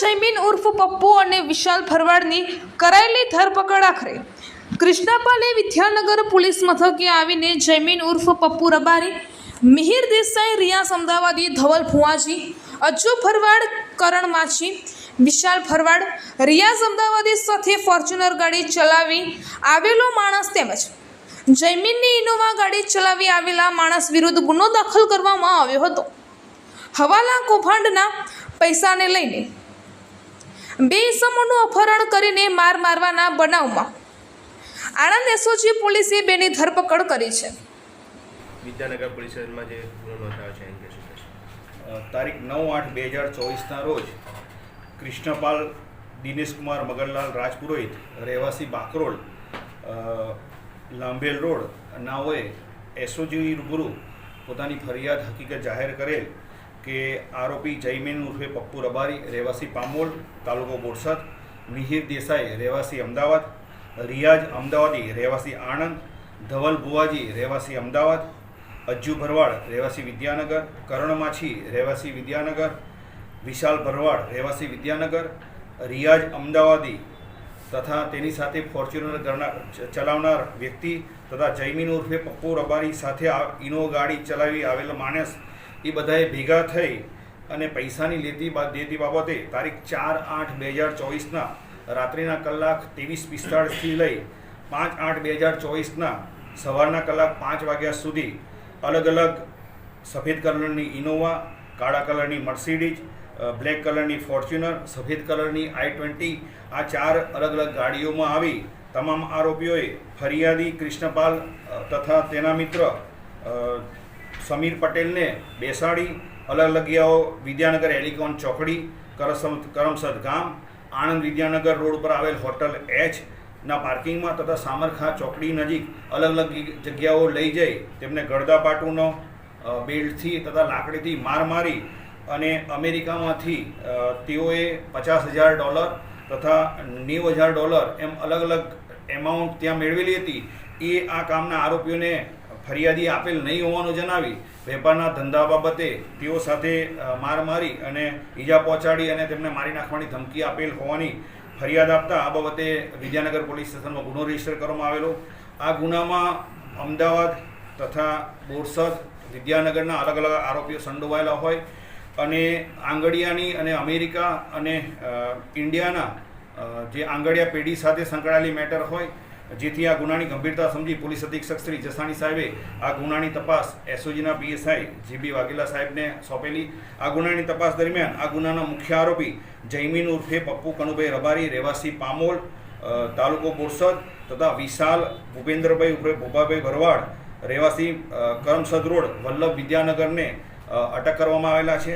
જયમીન ઉર્ફ પપ્પુ અને વિશાલ ભરવાડની કરાયેલી ધરપકડ આખરે. કૃષ્ણાપાલે વિદ્યાનગર પોલીસ મથકે આવીને જયમીન ઉર્ફ પપ્પુ રબારી, મિહિર દેસાઈ રિયાસ અમદાવાદી, ધવલ ફુવાજી અજ્જુ ભરવાડ, કરણ માછી, વિશાલ ભરવાડ, રિયાઝ અમદાવાદી સાથે ફોર્ચ્યુનર ગાડી ચલાવી આવેલો માણસ તેમજ જયમીનની ઇનોવા ગાડી ચલાવી આવેલા માણસ વિરુદ્ધ ગુનો દાખલ કરવામાં આવ્યો હતો. હવાલા કૌભાંડના પૈસાને લઈને બે ઇસમોનું અપહરણ કરીને માર મારવાના બનાવમાં. આણંદ એસઓજી પોલીસે બેની ધરપકડ કરી છે. વિદ્યાનગર પોલીસ સ્ટેશનમાં જે ગુનો નોંધાયો છે તારીખ નવ આઠ બે હજાર ચોવીસના રોજ કૃષ્ણપાલ દિનેશકુમાર મગનલાલ રાજપુરોહિત રહેવાસી બાકરોલ લાંભેલ રોડ નાઓએ એસઓજી રૂબરૂ પોતાની ફરિયાદ હકીકત જાહેર કરેલ કે આરોપી જયમીન ઉર્ફે પપ્પુ રબારી, રહેવાસી પામોલ, તાલુકો બોરસદ, મિહિર દેસાઈ, રહેવાસી અમદાવાદ રિયાજ અમદાવાદી, રહેવાસી આણંદ, ધવલ ભુવાજી, રહેવાસી અમદાવાદ, અજ્જુ ભરવાડ, રહેવાસી વિદ્યાનગર, કરણ માછી, રહેવાસી વિદ્યાનગર, વિશાલ ભરવાડ, રહેવાસી વિદ્યાનગર રિયાજ અમદાવાદી તથા તેની સાથે ફોર્ચ્યુનર ચલાવનાર વ્યક્તિ તથા જયમીન ઉર્ફે પપ્પુ રબારી સાથે ઇનો ગાડી ચલાવી આવેલો માણસ એ બધાએ ભેગા થઈ અને પૈસાની લેતી દેતી બાબતે તારીખ ચાર આઠ બે હજાર ચોવીસના રાત્રિના કલાક ત્રેવીસ પિસ્તાળીસથી લઈ પાંચ આઠ બે હજાર ચોવીસના સવારના કલાક પાંચ વાગ્યા સુધી અલગ અલગ સફેદ કલરની ઇનોવા, કાળા કલરની મર્સિડીઝ બ્લેક કલરની ફોર્ચ્યુનર, સફેદ કલરની આઈ ટ્વેન્ટી આ ચાર અલગ અલગ ગાડીઓમાં આવી તમામ આરોપીઓએ ફરિયાદી કૃષ્ણપાલ તથા તેના મિત્ર સમીર પટેલને બેસાડી અલગ અલગ જગ્યાઓ વિદ્યાનગર એલિકોન ચોકડી, કરસમ, કરમસદ ગામ, આણંદ વિદ્યાનગર રોડ પર આવેલ હોટલ એચ ના પાર્કિંગમાં તથા સામરખા ચોકડી નજીક અલગ અલગ જગ્યાઓ લઈ જઈ તેમને ગળદાપાટુનો બેલ્ટથી તથા લાકડીથી માર મારી અને અમેરિકામાંથી તેઓએ પચાસ હજાર ડોલર તથા નેવું હજાર ડોલર એમ અલગ અલગ એમાઉન્ટ ત્યાં મેળવેલી હતી. એ આ કામના આરોપીઓને ફરિયાદી આપેલ નહીં હોવાનું જણાવી વેપારના ધંધા બાબતે તેઓ સાથે માર મારી અને ઈજા પહોંચાડી અને તેમને મારી નાખવાની ધમકી આપેલ હોવાની ફરિયાદ આપતા આ બાબતે વિદ્યાનગર પોલીસ સ્ટેશનમાં ગુનો રજિસ્ટર કરવામાં આવેલો. આ ગુનામાં અમદાવાદ તથા બોરસદ વિદ્યાનગરના અલગ અલગ આરોપીઓ સંડોવાયેલા હોય અને આંગડિયાની અને અમેરિકા અને ઇન્ડિયાના જે આંગડિયા પેઢી સાથે સંકળાયેલી મેટર હોય જેથી આ ગુનાની ગંભીરતા સમજી પોલીસ અધિક્ષક શ્રી જસાણી સાહેબે આ ગુનાની તપાસ એસઓજીના પીએસઆઈ જીબી વાઘેલા સાહેબને સોંપેલી. આ ગુનાની તપાસ દરમિયાન આ ગુનાના મુખ્ય આરોપી જયમીન ઉર્ફે પપ્પુ કનુભાઈ રબારી, રહેવાસી પામોલ તાલુકો બોરસદ તથા વિશાલ, ભૂપેન્દ્રભાઈ ઉર્ફે ભોપાભાઈ ભરવાડ, રહેવાસી કરમસદ રોડ, વલ્લભ વિદ્યાનગરને અટક કરવામાં આવેલા છે.